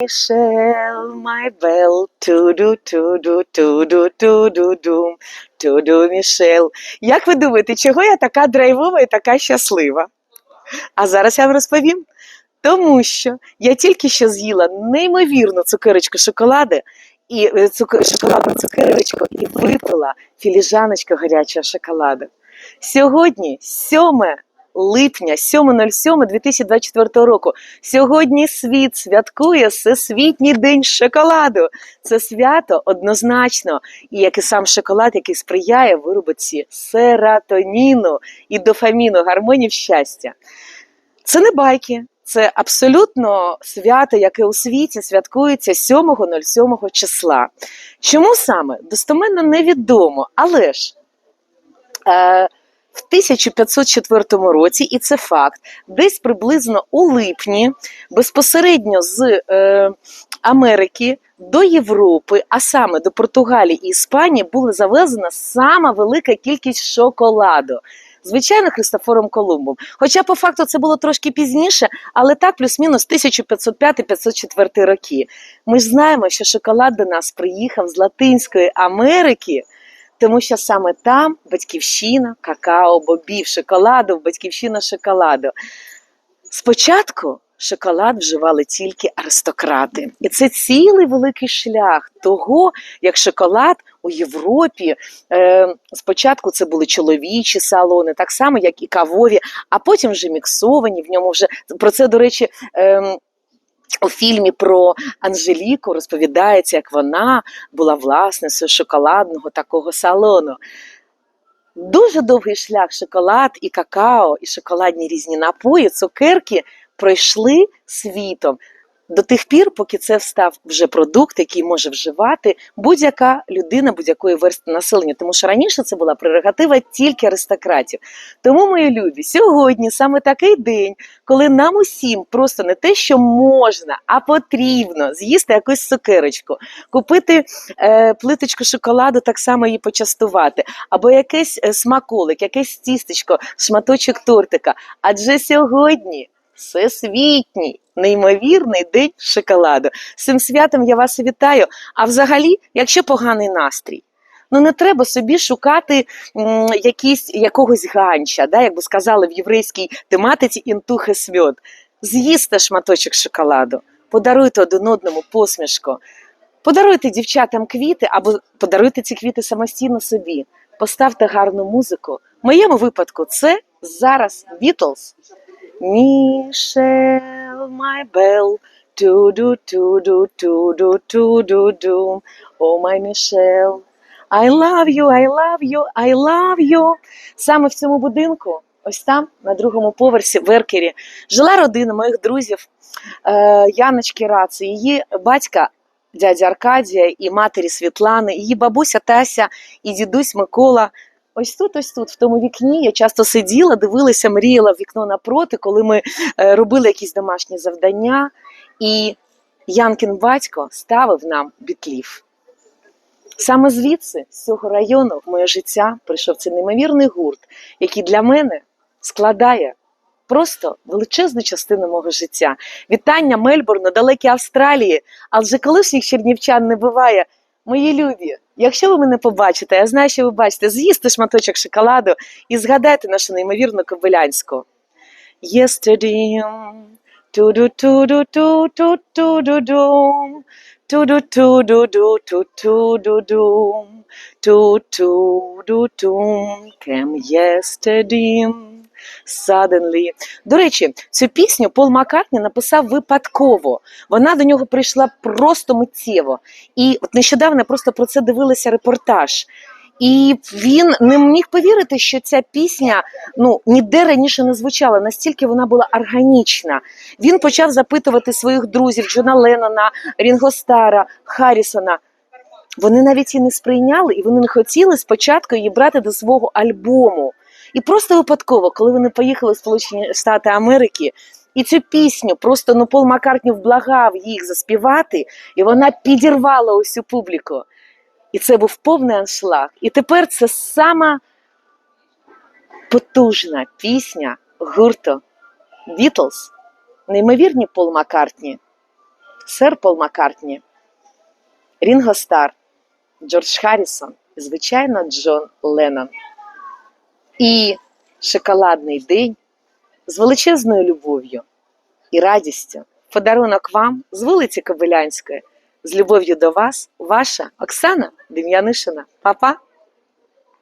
Michelle, my bell, туду, туду, туду, дум, туду, Мішел. Як ви думаєте, чого я така драйвова і така щаслива? А зараз я вам розповім. Тому що я тільки що з'їла неймовірну цукерочку шоколади і е, цук... шоколадну цукерочку і випила філіжаночку гарячого шоколаду. Сьогодні 7 липня, 7.07.2024 року. Сьогодні світ святкує Всесвітній день шоколаду. Це свято однозначно, і як і сам шоколад, який сприяє виробці серотоніну і дофаміну, гармонів щастя. Це не байки. Це абсолютно свято, яке у світі святкується 7.07 числа. Чому саме? Достоменно невідомо, але ж е, в 1504 році, і це факт, десь приблизно у липні, безпосередньо з е, Америки до Європи, а саме до Португалії і Іспанії, була завезена сама велика кількість шоколаду. Звичайно, Христофором Колумбом. Хоча по факту це було трошки пізніше, але так плюс-мінус 1505-504 роки. Ми ж знаємо, що шоколад до нас приїхав з Латинської Америки, тому що саме там батьківщина какао, бобів, шоколаду, батьківщина шоколаду. Спочатку шоколад вживали тільки аристократи. І це цілий великий шлях того, як шоколад у Європі. Е, спочатку це були чоловічі салони, так само, як і кавові, а потім вже міксовані. В ньому вже про це, до речі. Е, у фільмі про Анжеліку розповідається, як вона була власницею шоколадного такого салону. Дуже довгий шлях шоколад і какао, і шоколадні різні напої, цукерки пройшли світом до тих пір, поки це став вже продукт, який може вживати будь-яка людина будь-якої верстви населення. Тому що раніше це була прерогатива тільки аристократів. Тому, мої любі, сьогодні саме такий день, коли нам усім просто не те, що можна, а потрібно з'їсти якусь цукерочку, купити е, плиточку шоколаду, так само її почастувати, або якийсь е, смаколик, якесь тістечко, шматочок тортика. Адже сьогодні всесвітній. Неймовірний день шоколаду. З цим святом я вас вітаю. А взагалі, якщо поганий настрій, ну не треба собі шукати м, якісь, якогось ганча, да, як би сказали в єврейській тематиці інтухе свят. З'їсте шматочок шоколаду, подаруйте один одному посмішку, подаруйте дівчатам квіти або подаруйте ці квіти самостійно собі. Поставте гарну музику. В моєму випадку це зараз Beatles. Мішел Майбел, туду, туду, туду, to do, to do, to do, do. Oh, my Michel, I love you, I love you, I love you. Саме в цьому будинку, ось там, на другому поверсі, в Еркері, жила родина моїх друзів е, Яночки Раці, її батька. Дядя Аркадія і матері Світлани, її бабуся Тася і дідусь Микола Ось тут, ось тут, в тому вікні, я часто сиділа, дивилася, мріяла в вікно напроти, коли ми е, робили якісь домашні завдання, і Янкін батько ставив нам бітлів. Саме звідси, з цього району, в моє життя прийшов цей неймовірний гурт, який для мене складає просто величезну частину мого життя. Вітання Мельбурну, далекій Австралії, адже колишніх чернівчан не буває. Мої любі, якщо ви мене побачите, я знаю, що ви бачите, з'їсти шматочок шоколаду і згадайте нашу неймовірну кобилянську. Yesterday, ту-ду-ту-ду-ту-ту-ту-ду-дум, ту-ду-ту-ду-ду-ту-ту-ду-дум, ту-ту-ду-дум, came yesterday, suddenly. До речі, цю пісню Пол Маккартні написав випадково. Вона до нього прийшла просто миттєво. І от нещодавно просто про це дивилася репортаж. І він не міг повірити, що ця пісня ну ніде раніше не звучала, настільки вона була органічна. Він почав запитувати своїх друзів Джона Леннона, Рінго Стара, Харрісона. Вони навіть її не сприйняли, і вони не хотіли спочатку її брати до свого альбому. І просто випадково, коли вони поїхали в Сполучені Штати Америки, і цю пісню просто ну Пол Маккартні вблагав їх заспівати, і вона підірвала усю публіку. І це був повний аншлаг. І тепер це сама потужна пісня гурту Beatles, неймовірні Пол Маккартні. Сер Пол Маккартні, Рінго Стар, Джордж Харрісон звичайно, Джон Леннон. І шоколадний день з величезною любов'ю і радістю. Подарунок вам з вулиці Кобилянської. З любов'ю до вас, ваша Оксана Дем'янишина. Па-па!